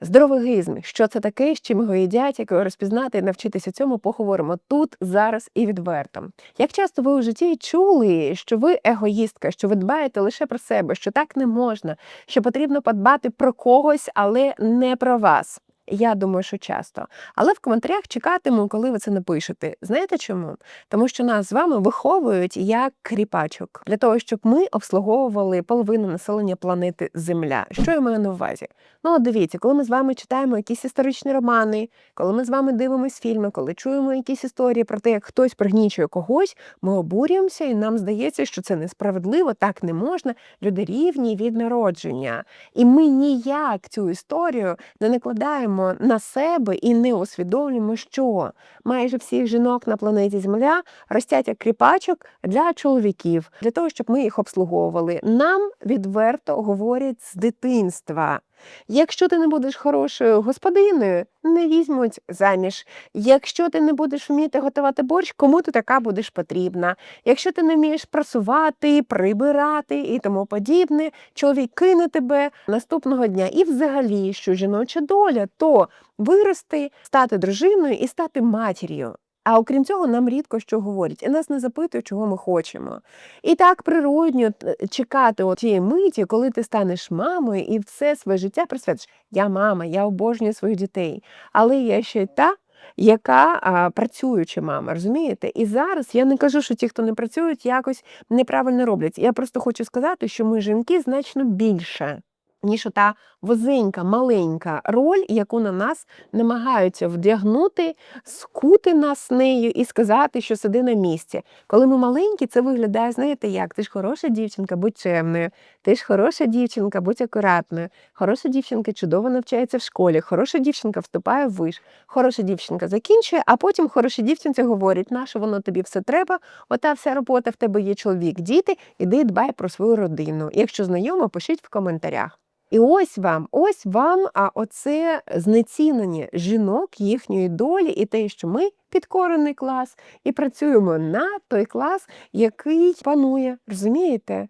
Здоровий егоїзм. Що це таке, з чим його їдять, як його розпізнати і навчитися цьому, поговоримо тут, зараз і відверто. Як часто ви у житті чули, що ви егоїстка, що ви дбаєте лише про себе, що так не можна, що потрібно подбати про когось, але не про вас. Я думаю, що часто. Але в коментарях чекатиму, коли ви це напишете. Знаєте чому? Тому що нас з вами виховують як кріпачок для того, щоб ми обслуговували половину населення планети Земля. Що я маю на увазі? Ну, дивіться, коли ми з вами читаємо якісь історичні романи, коли ми з вами дивимося фільми, коли чуємо якісь історії про те, як хтось пригнічує когось, ми обурюємося, і нам здається, що це несправедливо, так не можна. Люди рівні від народження. І ми ніяк цю історію не накладаємо на себе і не усвідомлюємо, що майже всіх жінок на планеті Земля ростять як кріпачок для чоловіків, для того, щоб ми їх обслуговували. Нам відверто говорять з дитинства. Якщо ти не будеш хорошою господиною, не візьмуть заміж. Якщо ти не будеш вміти готувати борщ, кому ти така будеш потрібна. Якщо ти не вмієш прасувати, прибирати і тому подібне, чоловік кине тебе наступного дня. І взагалі, що жіноча доля, то вирости, стати дружиною і стати матір'ю. А окрім цього, нам рідко що говорять, і нас не запитують, чого ми хочемо. І так природньо е, чекати от тієї миті, коли ти станеш мамою і все своє життя присвятиш. Я мама, я обожнюю своїх дітей. Але я ще й та, яка а, працююча мама, розумієте? І зараз я не кажу, що ті, хто не працюють, якось неправильно роблять. Я просто хочу сказати, що ми жінки значно більше. Ніж ота возенька, маленька роль, яку на нас намагаються вдягнути, скути нас нею і сказати, що сиди на місці. Коли ми маленькі, це виглядає, знаєте як? Ти ж хороша дівчинка, будь чемною, ти ж хороша дівчинка, будь акуратною. Хороша дівчинка чудово навчається в школі, хороша дівчинка вступає в виш, хороша дівчинка закінчує, а потім хороші дівчинці говорять, наше воно тобі все треба, ота вся робота, в тебе є чоловік, діти, іди дбай про свою родину. Якщо знайомо, пишіть в коментарях. І ось вам, ось вам, а оце знецінення жінок, їхньої долі, і те, що ми підкорений клас, і працюємо на той клас, який панує. Розумієте?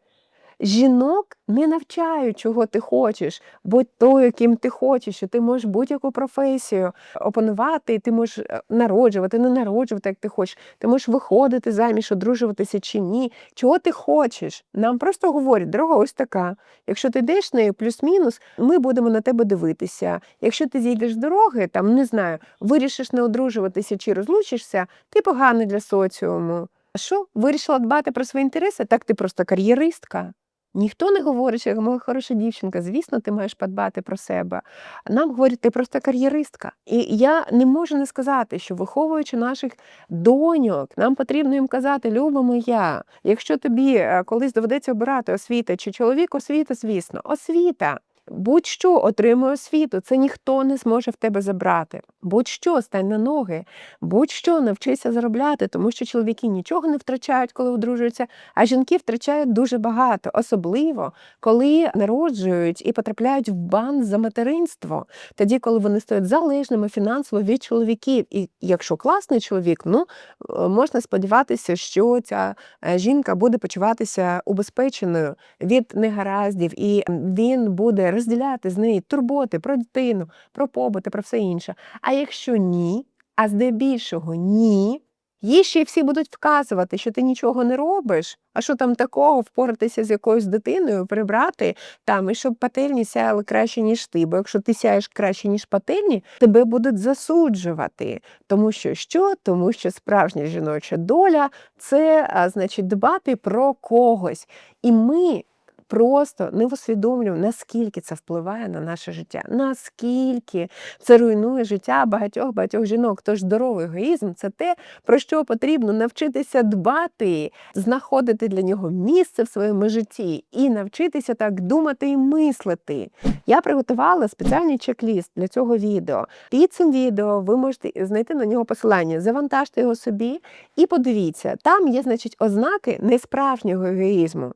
Жінок не навчають, чого ти хочеш, будь то, яким ти хочеш, що ти можеш будь-яку професію опанувати, ти можеш е, народжувати, не народжувати, як ти хочеш. Ти можеш виходити заміж, одружуватися чи ні. Чого ти хочеш? Нам просто говорять, дорога ось така. Якщо ти йдеш нею плюс-мінус, ми будемо на тебе дивитися. Якщо ти зійдеш з дороги, там не знаю, вирішиш не одружуватися чи розлучишся, ти поганий для соціуму. А що вирішила дбати про свої інтереси? Так ти просто кар'єристка. Ніхто не говорить, що моя хороша дівчинка, звісно, ти маєш подбати про себе. Нам говорять, ти просто кар'єристка. І я не можу не сказати, що виховуючи наших доньок, нам потрібно їм казати, люба моя, якщо тобі е, колись доведеться обирати освіта чи чоловік, освіта, звісно, освіта. Будь-що отримує освіту, це ніхто не зможе в тебе забрати. Будь-що стань на ноги, будь-що навчися заробляти, тому що чоловіки нічого не втрачають, коли одружуються, а жінки втрачають дуже багато, особливо коли народжують і потрапляють в бан за материнство, тоді, коли вони стають залежними фінансово від чоловіків. І якщо класний чоловік, ну е, можна сподіватися, що ця е, жінка буде почуватися убезпеченою від негараздів, і він буде розділяти з нею турботи про дитину, про побути, про все інше. А якщо ні, а здебільшого ні, їй ще й всі будуть вказувати, що ти нічого не робиш, а що там такого впоратися з якоюсь дитиною, прибрати там, і щоб пательні сяяли краще, ніж ти. Бо якщо ти сяєш краще, ніж пательні, тебе будуть засуджувати. Тому що що? Тому що справжня жіноча доля це, а, значить, дбати про когось. І ми просто не усвідомлюємо, наскільки це впливає на наше життя, наскільки це руйнує життя багатьох багатьох жінок. Тож здоровий егоїзм це те, про що потрібно навчитися дбати, знаходити для нього місце в своєму житті і навчитися так думати і мислити. Я приготувала спеціальний чек-ліст для цього відео. Під цим відео ви можете знайти на нього посилання, завантажте його собі і подивіться, там є, значить, ознаки несправжнього егоїзму.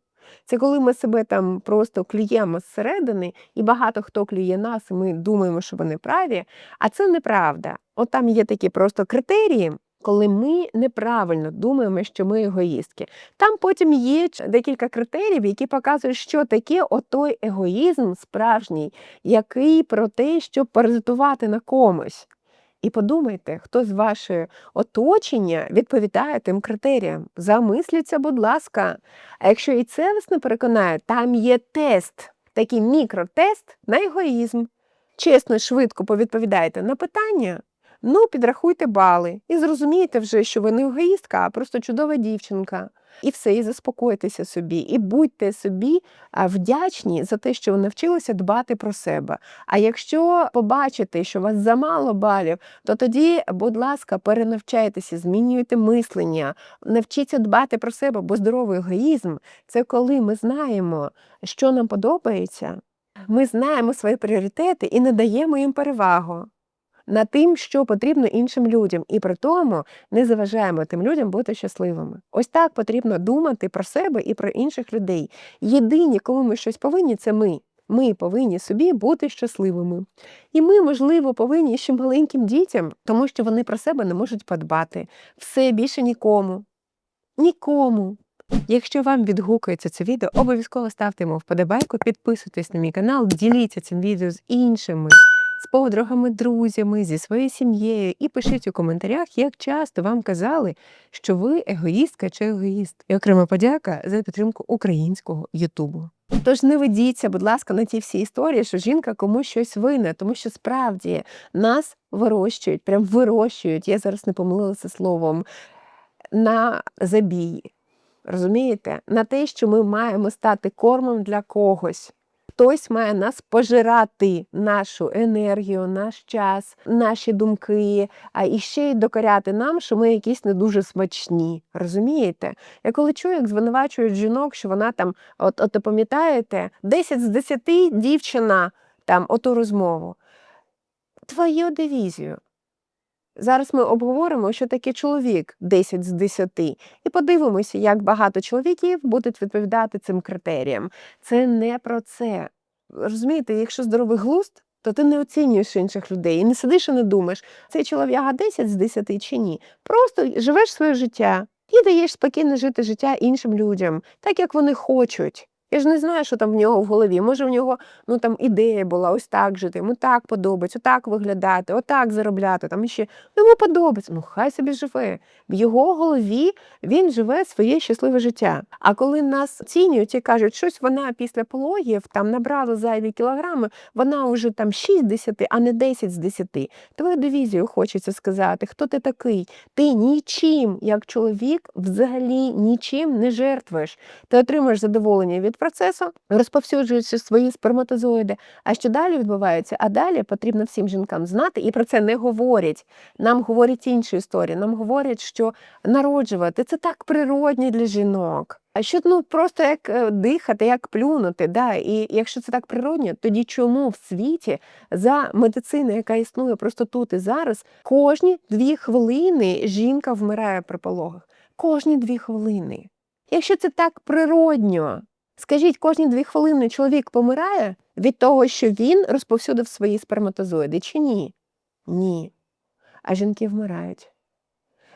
Це коли ми себе там просто клюємо зсередини, і багато хто клює нас, і ми думаємо, що вони праві, а це неправда. От там є такі просто критерії. коли ми неправильно думаємо, що ми егоїстки. Там потім є декілька критеріїв, які показують, що таке отой егоїзм справжній, який про те, щоб паразитувати на комусь. І подумайте, хто з вашого оточення відповідає тим критеріям. Замисліться, будь ласка. А якщо і це вас не переконає, там є тест, такий мікротест на егоїзм. Чесно, швидко повідповідаєте на питання. Ну, підрахуйте бали і зрозумієте вже, що ви не егоїстка, а просто чудова дівчинка. І все, і заспокойтеся собі, і будьте собі вдячні за те, що ви навчилися дбати про себе. А якщо побачите, що у вас замало балів, то тоді, будь ласка, перенавчайтеся, змінюйте мислення, навчіться дбати про себе, бо здоровий егоїзм це коли ми знаємо, що нам подобається, ми знаємо свої пріоритети і надаємо їм перевагу на тим, що потрібно іншим людям, і при тому не заважаємо тим людям бути щасливими. Ось так потрібно думати про себе і про інших людей. Єдині, кому ми щось повинні, це ми. Ми повинні собі бути щасливими. І ми, можливо, повинні ще маленьким дітям, тому що вони про себе не можуть подбати. Все більше нікому. Нікому. Якщо вам відгукується це відео, обов'язково ставте йому вподобайку, підписуйтесь на мій канал, діліться цим відео з іншими, з подругами, друзями, зі своєю сім'єю і пишіть у коментарях, як часто вам казали, що ви егоїстка чи егоїст. І окрема подяка за підтримку українського Ютубу. Тож не ведіться, будь ласка, на ті всі історії, що жінка комусь щось винна, тому що справді нас вирощують, прям вирощують. Я зараз не помилилася словом на забій. Розумієте? На те, що ми маємо стати кормом для когось. Хтось має нас пожирати нашу енергію, наш час, наші думки, а і ще й докоряти нам, що ми якісь не дуже смачні. Розумієте? Я коли чую, як звинувачують жінок, що вона там, от, от пам'ятаєте, 10 з 10 дівчина там оту розмову. Твою дивізію. Зараз ми обговоримо, що таке чоловік 10 з 10, і подивимося, як багато чоловіків будуть відповідати цим критеріям. Це не про це. Розумієте, якщо здоровий глузд, то ти не оцінюєш інших людей і не сидиш і не думаєш, цей чолов'яга 10 з 10 чи ні. Просто живеш своє життя і даєш спокійно жити життя іншим людям, так як вони хочуть. Я ж не знаю, що там в нього в голові. Може, в нього ну там ідея була ось так жити, йому так подобається, отак виглядати, отак заробляти. Там ще йому подобається. Ну хай собі живе. В його голові він живе своє щасливе життя. А коли нас оцінюють і кажуть, щось вона після пологів там набрала зайві кілограми, вона вже там 6 з 10, а не 10 з 10. Твою дивізію хочеться сказати, хто ти такий? Ти нічим, як чоловік, взагалі нічим не жертвуєш. Ти отримуєш задоволення від процесу, розповсюджуючи свої сперматозоїди. А що далі відбувається? А далі потрібно всім жінкам знати, і про це не говорять. Нам говорять інші історії. Нам говорять, що народжувати це так природні для жінок. А що ну просто як е, дихати, як плюнути, да? і якщо це так природньо, тоді чому в світі за медициною, яка існує просто тут і зараз, кожні дві хвилини жінка вмирає при пологах? Кожні дві хвилини. Якщо це так природньо, скажіть, кожні дві хвилини чоловік помирає від того, що він розповсюдив свої сперматозоїди, чи ні? Ні. А жінки вмирають.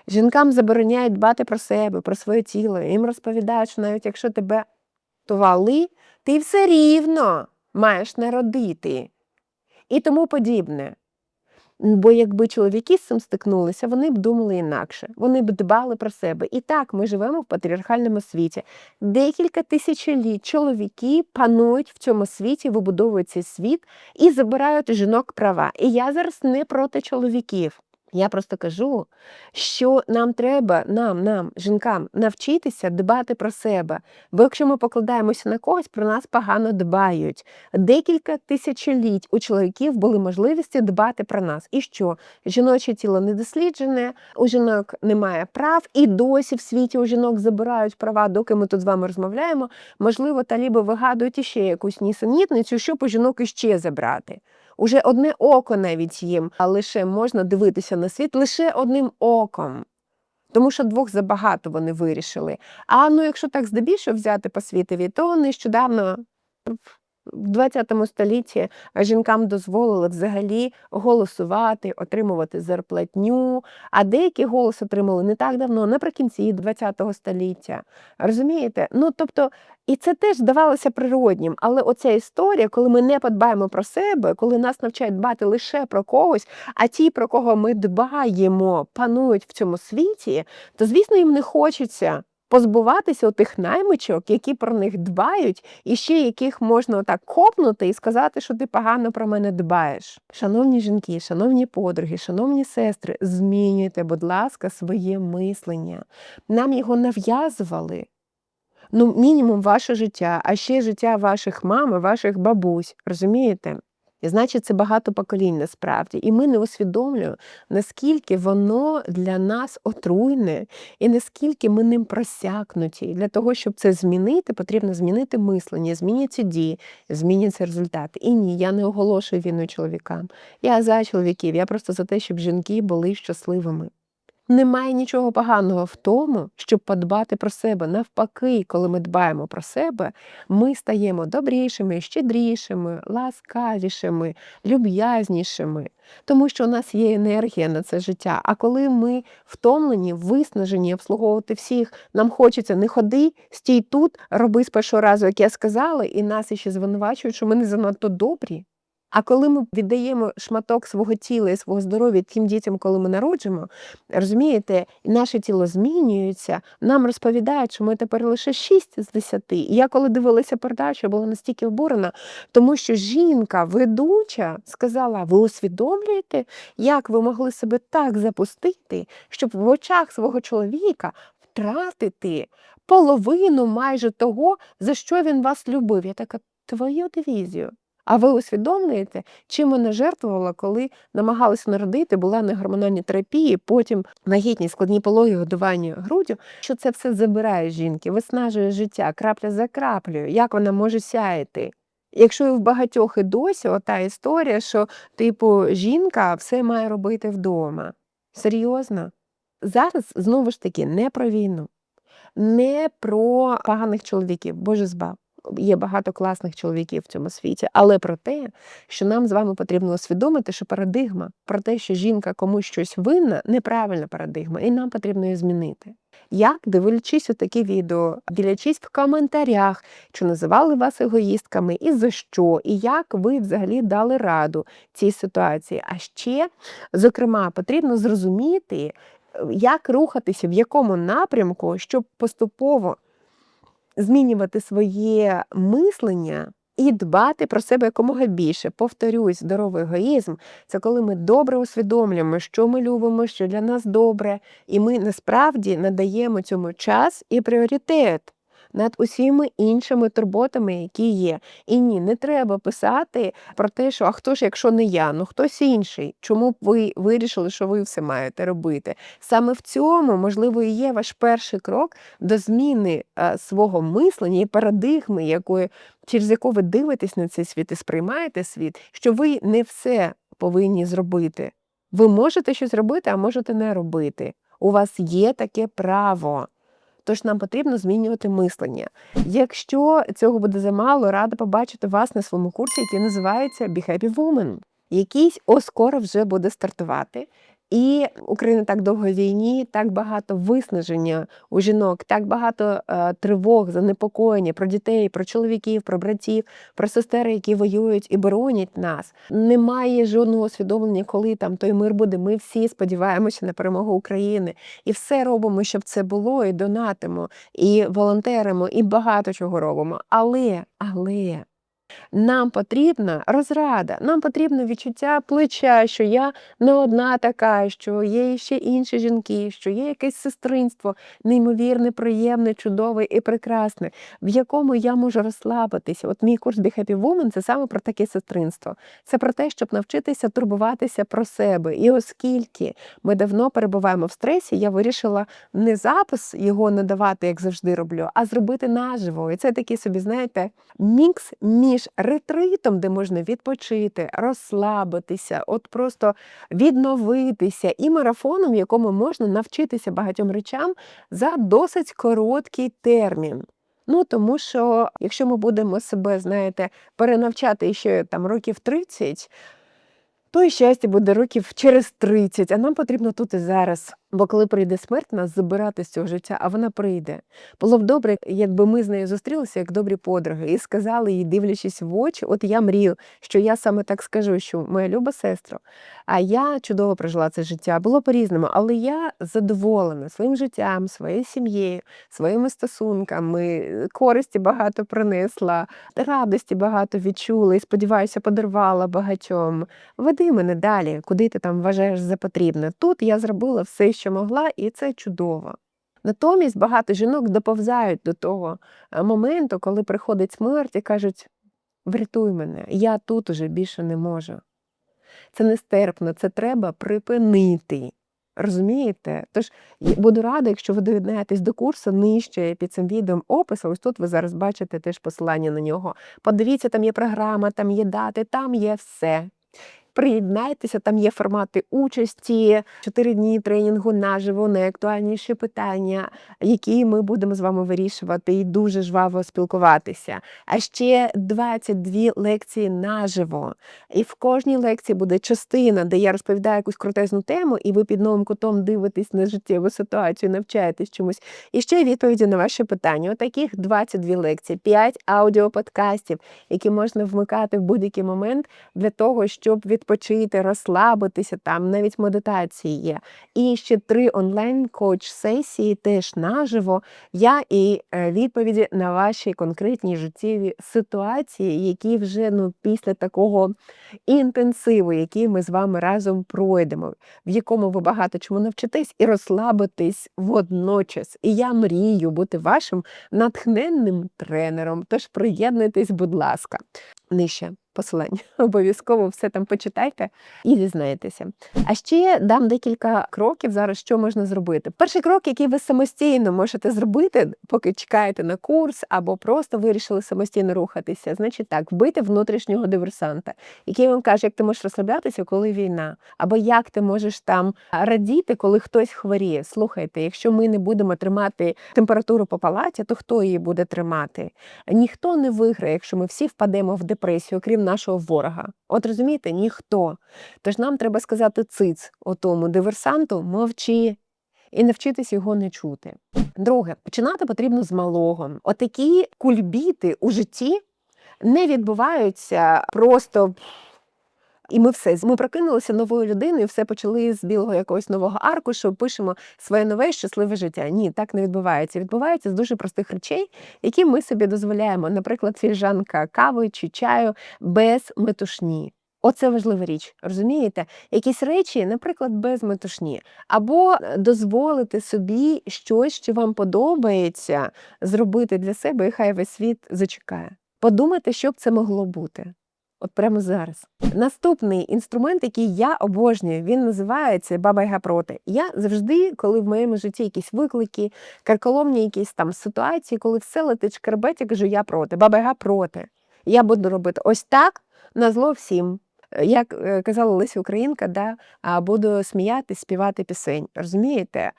Жінкам забороняють дбати про себе, про своє тіло. Їм розповідають, що навіть якщо тебе тували, ти все рівно маєш народити. І тому подібне. Бо якби чоловіки з цим стикнулися, вони б думали інакше, вони б дбали про себе. І так ми живемо в патріархальному світі. Декілька тисячоліть чоловіки панують в цьому світі, вибудовують цей світ і забирають жінок права. І я зараз не проти чоловіків. Я просто кажу, що нам треба, нам, нам, жінкам, навчитися дбати про себе. Бо якщо ми покладаємося на когось, про нас погано дбають. Декілька тисячоліть у чоловіків були можливості дбати про нас. І що? Жіноче тіло не досліджене, у жінок немає прав, і досі в світі у жінок забирають права, доки ми тут з вами розмовляємо. Можливо, таліби вигадують іще якусь нісенітницю, щоб у жінок іще забрати. Уже одне око навіть їм, а лише можна дивитися на світ лише одним оком. Тому що двох забагато вони вирішили. А ну, якщо так здебільшого взяти по світові, то нещодавно В 20 столітті жінкам дозволили взагалі голосувати, отримувати зарплатню, а деякі голос отримали не так давно, наприкінці 20 століття. Розумієте? Ну тобто, і це теж здавалося природнім. Але оця історія, коли ми не подбаємо про себе, коли нас навчають дбати лише про когось, а ті, про кого ми дбаємо, панують в цьому світі, то звісно їм не хочеться позбуватися тих наймичок, які про них дбають, і ще яких можна отак копнути і сказати, що ти погано про мене дбаєш. Шановні жінки, шановні подруги, шановні сестри, змінюйте, будь ласка, своє мислення. Нам його нав'язували. Ну, мінімум ваше життя, а ще життя ваших мам, ваших бабусь. Розумієте? І значить, це багато поколінь насправді. І ми не усвідомлюємо, наскільки воно для нас отруйне, і наскільки ми ним просякнуті. І для того, щоб це змінити, потрібно змінити мислення, зміняться дії, зміняться результати. І ні, я не оголошую війну чоловікам. Я за чоловіків, я просто за те, щоб жінки були щасливими. Немає нічого поганого в тому, щоб подбати про себе. Навпаки, коли ми дбаємо про себе, ми стаємо добрішими, щедрішими, ласкавішими, люб'язнішими, тому що у нас є енергія на це життя. А коли ми втомлені, виснажені обслуговувати всіх, нам хочеться не ходи, стій тут, роби з першого разу, як я сказала, і нас іще звинувачують, що ми не занадто добрі. А коли ми віддаємо шматок свого тіла і свого здоров'я тим дітям, коли ми народжуємо, розумієте, наше тіло змінюється, нам розповідають, що ми тепер лише 6 з 10. І я коли дивилася передачу, я була настільки обурена, тому що жінка, ведуча, сказала: ви усвідомлюєте, як ви могли себе так запустити, щоб в очах свого чоловіка втратити половину майже того, за що він вас любив. Я така твою дивізію. А ви усвідомлюєте, чим вона жертвувала, коли намагалася народити, була на гормональній терапії, потім вагітні складні пологи, годування груддю, що це все забирає жінки, виснажує життя крапля за краплею, як вона може сяяти. Якщо і в багатьох і досі ота історія, що, типу, жінка все має робити вдома. Серйозно? Зараз знову ж таки не про війну, не про поганих чоловіків, Боже збав є багато класних чоловіків в цьому світі, але про те, що нам з вами потрібно усвідомити, що парадигма про те, що жінка комусь щось винна, неправильна парадигма, і нам потрібно її змінити. Як, дивлячись у такі відео, ділячись в коментарях, чи називали вас егоїстками, і за що, і як ви взагалі дали раду цій ситуації. А ще, зокрема, потрібно зрозуміти, як рухатися, в якому напрямку, щоб поступово змінювати своє мислення і дбати про себе якомога більше. Повторюсь, здоровий егоїзм це коли ми добре усвідомлюємо, що ми любимо, що для нас добре, і ми насправді надаємо цьому час і пріоритет над усіми іншими турботами, які є. І ні, не треба писати про те, що а хто ж, якщо не я, ну хтось інший. Чому б ви вирішили, що ви все маєте робити? Саме в цьому, можливо, і є ваш перший крок до зміни а, свого мислення і парадигми, якої, через яку ви дивитесь на цей світ і сприймаєте світ, що ви не все повинні зробити. Ви можете щось робити, а можете не робити. У вас є таке право. Тож нам потрібно змінювати мислення. Якщо цього буде замало, рада побачити вас на своєму курсі, який називається Be Happy Woman. Якийсь оскоро вже буде стартувати. І Україна так довго війні, так багато виснаження у жінок, так багато е, тривог, занепокоєння про дітей, про чоловіків, про братів, про сестер, які воюють і боронять нас. Немає жодного усвідомлення, коли там той мир буде. Ми всі сподіваємося на перемогу України і все робимо, щоб це було, і донатимо, і волонтеримо, і багато чого робимо. Але, але. Нам потрібна розрада, нам потрібно відчуття плеча, що я не одна така, що є ще інші жінки, що є якесь сестринство, неймовірне, приємне, чудове і прекрасне, в якому я можу розслабитися. От мій курс Be Happy Woman – це саме про таке сестринство. Це про те, щоб навчитися турбуватися про себе. І оскільки ми давно перебуваємо в стресі, я вирішила не запис його надавати, як завжди роблю, а зробити наживо. І це такий собі, знаєте, мікс між ретритом, де можна відпочити, розслабитися, от просто відновитися, і марафоном, в якому можна навчитися багатьом речам за досить короткий термін. Ну тому що якщо ми будемо себе, знаєте, перенавчати ще там років 30, то і щастя буде років через 30, а нам потрібно тут і зараз. Бо коли прийде смерть, нас забирати з цього життя, а вона прийде. Було б добре, якби ми з нею зустрілися як добрі подруги, і сказали їй, дивлячись в очі, от я мрію, що я саме так скажу, що моя люба сестра, а я чудово прожила це життя. Було по-різному, але я задоволена своїм життям, своєю сім'єю, своїми стосунками, користі багато принесла, радості багато відчула і, сподіваюся, подарувала багатьом. Веди мене далі, куди ти там вважаєш за потрібне. Тут я зробила все, що могла, і це чудово. Натомість багато жінок доповзають до того е, моменту, коли приходить смерть і кажуть: врятуй мене, я тут уже більше не можу. Це нестерпно, це треба припинити. Розумієте? Тож буду рада, якщо ви доєднаєтесь до курсу нижче під цим відео опису. Ось тут ви зараз бачите теж посилання на нього. Подивіться, там є програма, там є дати, там є все. Приєднайтеся, там є формати участі, 4 дні тренінгу наживо, найактуальніші питання, які ми будемо з вами вирішувати і дуже жваво спілкуватися. А ще 22 лекції наживо. І в кожній лекції буде частина, де я розповідаю якусь крутезну тему, і ви під новим кутом дивитесь на життєву ситуацію, навчаєтесь чомусь. І ще відповіді на ваші питання. Отаких 22 лекції, 5 аудіоподкастів, які можна вмикати в будь-який момент для того, щоб від відпочити, розслабитися, там навіть медитації є. І ще три онлайн-коуч-сесії теж наживо. Я і е, відповіді на ваші конкретні життєві ситуації, які вже ну, після такого інтенсиву, який ми з вами разом пройдемо, в якому ви багато чому навчитесь і розслабитись водночас. І я мрію бути вашим натхненним тренером. Тож приєднуйтесь, будь ласка, нижче посилання. Обов'язково все там почитайте і дізнаєтеся. А ще дам декілька кроків зараз, що можна зробити. Перший крок, який ви самостійно можете зробити, поки чекаєте на курс, або просто вирішили самостійно рухатися, значить так, вбити внутрішнього диверсанта, який вам каже, як ти можеш розслаблятися, коли війна, або як ти можеш там радіти, коли хтось хворіє. Слухайте, якщо ми не будемо тримати температуру по палаті, то хто її буде тримати? Ніхто не виграє, якщо ми всі впадемо в депресію, окрім нашого ворога. От розумієте, ніхто. Тож нам треба сказати циц отому диверсанту, мовчи. І навчитись його не чути. Друге, починати потрібно з малого. Отакі кульбіти у житті не відбуваються просто. І ми все ми прокинулися новою людиною, все почали з білого якогось нового аркушу, пишемо своє нове щасливе життя. Ні, так не відбувається. Відбувається з дуже простих речей, які ми собі дозволяємо, наприклад, фільжанка кави чи чаю без метушні. Оце важлива річ, розумієте? Якісь речі, наприклад, без метушні, або дозволити собі щось, що вам подобається, зробити для себе, і хай весь світ зачекає. Подумайте, що б це могло бути. От прямо зараз. Наступний інструмент, який я обожнюю, він називається Бабайга проти. Я завжди, коли в моєму житті якісь виклики, карколомні якісь там ситуації, коли все летить шкарбець, я кажу, я проти, бабайга проти. Я буду робити ось так на зло всім. Як е, казала Леся Українка, да, буду сміятись, співати пісень. Розумієте?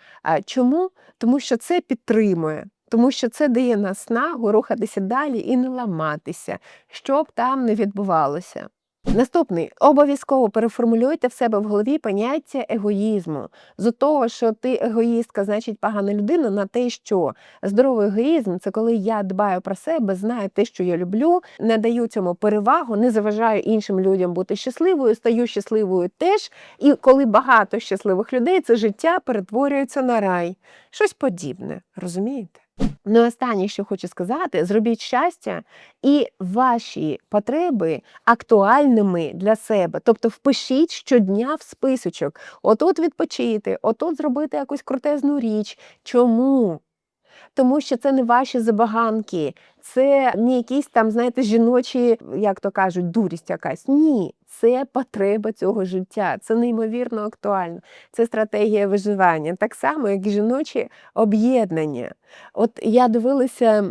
Чому? Тому що це підтримує тому що це дає наснагу рухатися далі і не ламатися, що б там не відбувалося. Наступний обов'язково переформулюйте в себе в голові поняття егоїзму. З того, що ти егоїстка, значить погана людина, на те, що здоровий егоїзм це коли я дбаю про себе, знаю те, що я люблю, не даю цьому перевагу, не заважаю іншим людям бути щасливою, стаю щасливою теж. І коли багато щасливих людей, це життя перетворюється на рай. Щось подібне, розумієте? Ну, останнє, що хочу сказати, зробіть щастя і ваші потреби актуальними для себе. Тобто впишіть щодня в списочок. Отут відпочити, отут зробити якусь крутезну річ. Чому? Тому що це не ваші забаганки, це не якісь там, знаєте, жіночі, як то кажуть, дурість якась. Ні, це потреба цього життя. Це неймовірно актуально. Це стратегія виживання, так само, як і жіночі об'єднання. От я дивилася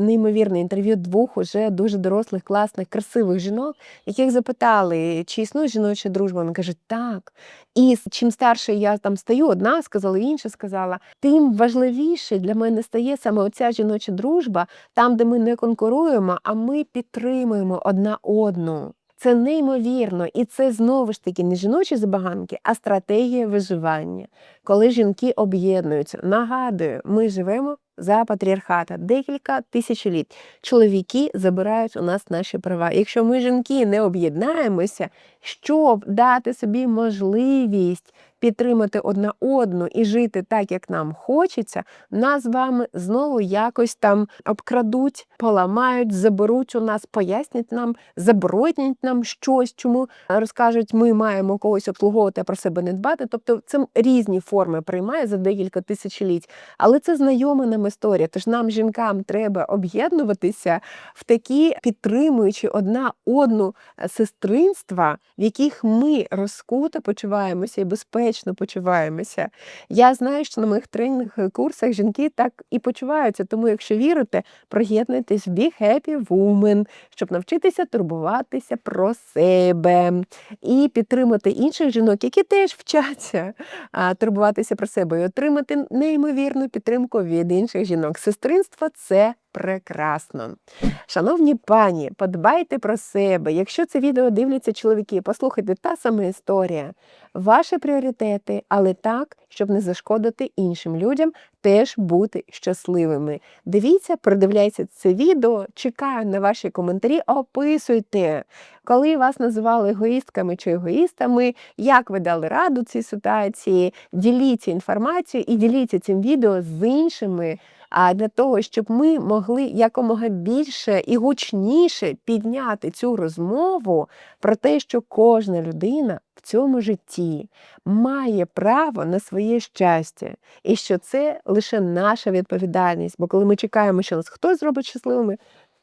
неймовірне інтерв'ю двох уже дуже дорослих, класних, красивих жінок, яких запитали, чи існує жіноча дружба. Вони кажуть, так. І чим старше я там стаю, одна сказала, інша сказала, тим важливіше для мене стає саме оця жіноча дружба, там, де ми не конкуруємо, а ми підтримуємо одна одну. Це неймовірно, і це знову ж таки не жіночі забаганки, а стратегія виживання. Коли жінки об'єднуються, нагадую, ми живемо за патріархата декілька тисячоліть. Чоловіки забирають у нас наші права. Якщо ми жінки не об'єднаємося, щоб дати собі можливість підтримати одна одну і жити так, як нам хочеться, нас з вами знову якось там обкрадуть, поламають, заберуть у нас, пояснять нам, заборонять нам щось, чому розкажуть, ми маємо когось обслуговувати, а про себе не дбати. Тобто це різні форми приймає за декілька тисячоліть. Але це знайома нам історія. Тож нам, жінкам, треба об'єднуватися в такі підтримуючи одна одну е, сестринства, в яких ми розкуто почуваємося і безпечно почуваємося. Я знаю, що на моїх тренінг курсах жінки так і почуваються. Тому, якщо вірите, приєднуйтесь в Be Happy Woman, щоб навчитися турбуватися про себе і підтримати інших жінок, які теж вчаться турбуватися про себе і отримати неймовірну підтримку від інших жінок. Сестринство це прекрасно. Шановні пані, подбайте про себе. Якщо це відео дивляться чоловіки, послухайте та сама історія. Ваші пріоритети, але так, щоб не зашкодити іншим людям, теж бути щасливими. Дивіться, продивляйте це відео, чекаю на ваші коментарі, описуйте, коли вас називали егоїстками чи егоїстами, як ви дали раду цій ситуації, діліться інформацією і діліться цим відео з іншими а для того, щоб ми могли якомога більше і гучніше підняти цю розмову про те, що кожна людина в цьому житті має право на своє щастя, і що це лише наша відповідальність. Бо коли ми чекаємо, що нас хтось зробить щасливими,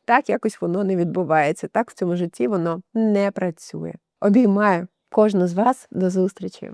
так якось воно не відбувається. Так в цьому житті воно не працює. Обіймаю кожну з вас до зустрічі.